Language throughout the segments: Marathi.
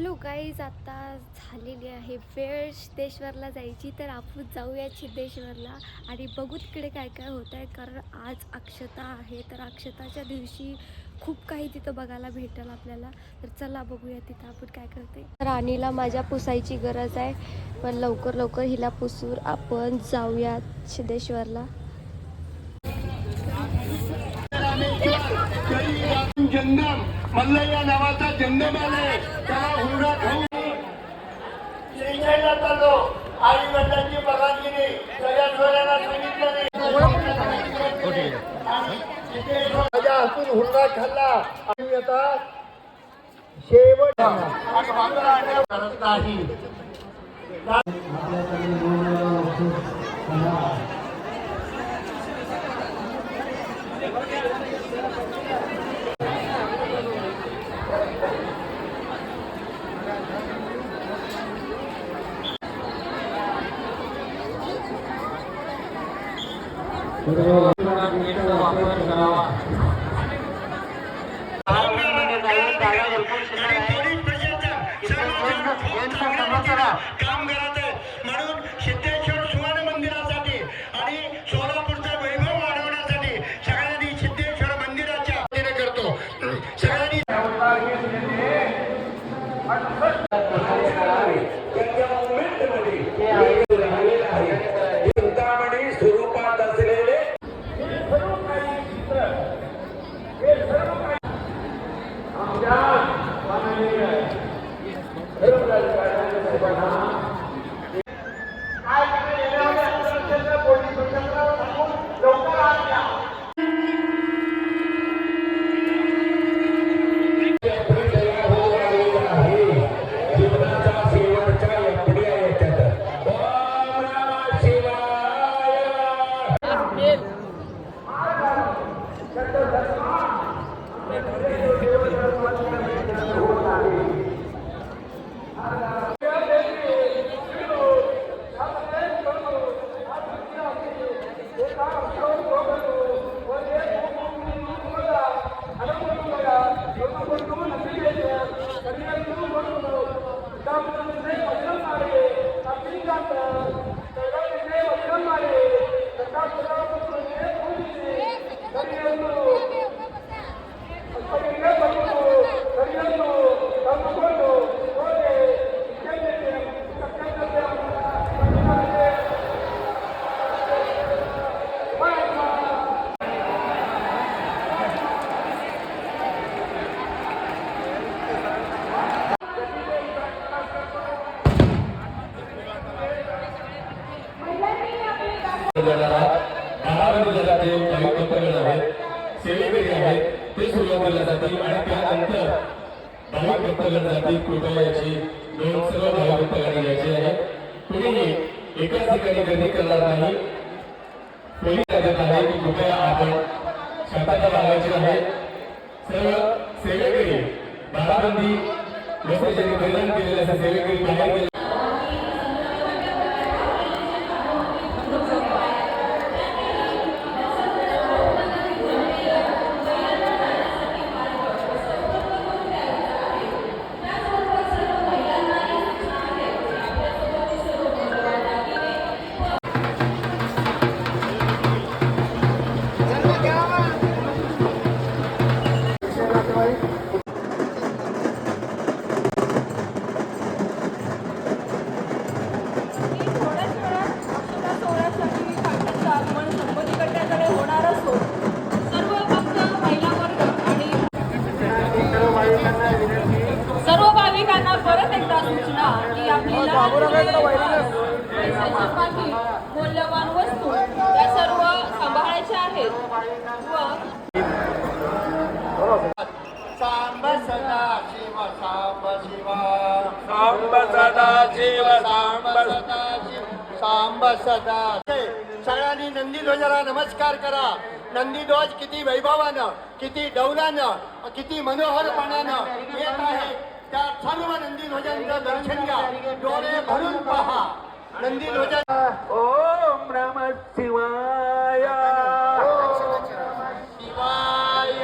हॅलो गाईज आता झालेली आहे वेळ सिद्धेश्वरला जायची तर आपण जाऊया सिद्धेश्वरला. आणि बघू तिकडे काय काय होत आहे कारण आज अक्षता आहे. तर अक्षताच्या दिवशी खूप काही तिथं बघायला भेटेल आपल्याला. तर चला बघूया तिथं आपण काय करते राणीला माझ्या पुसायची गरज आहे पण लवकर लवकर हिला पुसूर आपण जाऊया सिद्धेश्वरला. जंगम. मल्लय्या नावाचा जंगम आलाय त्याला हुरडा खाऊ श्रीशैला चाललो आई वडिलांची परवानगी नाही सगळ्या सोयऱ्यांना सांगितलं नाही. माझ्या हातून खाल्ला. आणि आता शेवट. नाही. Gracias. Thank you. महाराष्ट्र जगातील पवित्र आहेत. सेवेकरी आहेत. ते सुरुवातीला जातील आणि त्यानंतर भाविक भक्तगण जातील. कृपया याची नोंद सर्व भाविक भक्तगण घ्यायची आहे. कुणीही एकाच ठिकाणी गर्दी करणार नाही. पोलीस देत आहे की कृपया आपण शांतता बाळगायची आहे सर्व सेवेकरी बाराबंदी लोकशाही ज्यांनी परिधान केलेले असे सेवेकरी बाहेर मौल्यवान वस्तू या सर्व सांभाळायच्या आहेत व सांब सदा शिव सांब शिवा सांब सदा शिव सांब सदा शिव सांब सदा सगळ्यांनी नंदी ध्वजाला नमस्कार करा. नंदी ध्वज किती वैभवानं किती डौलानं किती मनोहरपणानं येत आहे. त्या सर्व नंदी ध्वजांचं दर्शन घ्या डोळे भरून पहा नंदी ध्वजा ओम नम शिवाय शिवाय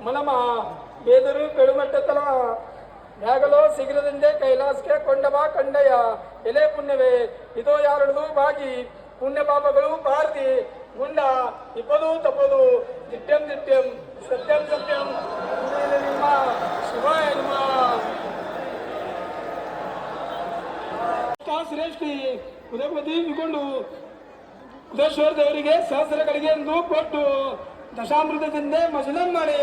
मला मा बेदर पेडमट्ट त्याला ಯಾಗಲೋ ಶೀಘ್ರದಿಂದೆ ಕೈಲಾಸಕ್ಕೆ ಕೊಂಡಬಾ ಕಂಡಯ್ಯ ಎಲೆ ಪುಣ್ಯವೇ ಇದೋ ಯಾರಡು ಬಾಗಿ ಪುಣ್ಯ ಪಾಪಗಳು ಪಾರ್ತಿ ಗುಂಡ ಇಪ್ಪದು ತಪ್ಪದು ಇಟ್ಕೊಂಡು ಕುದೇಶ್ವರ ದೇವರಿಗೆ ಸಹಸ್ರ ಕಡೆಗೆಂದು ಕೊಟ್ಟು ದಶಾಮೃತದಿಂದ ಮಜಲನ್ ಮಾಡಿ.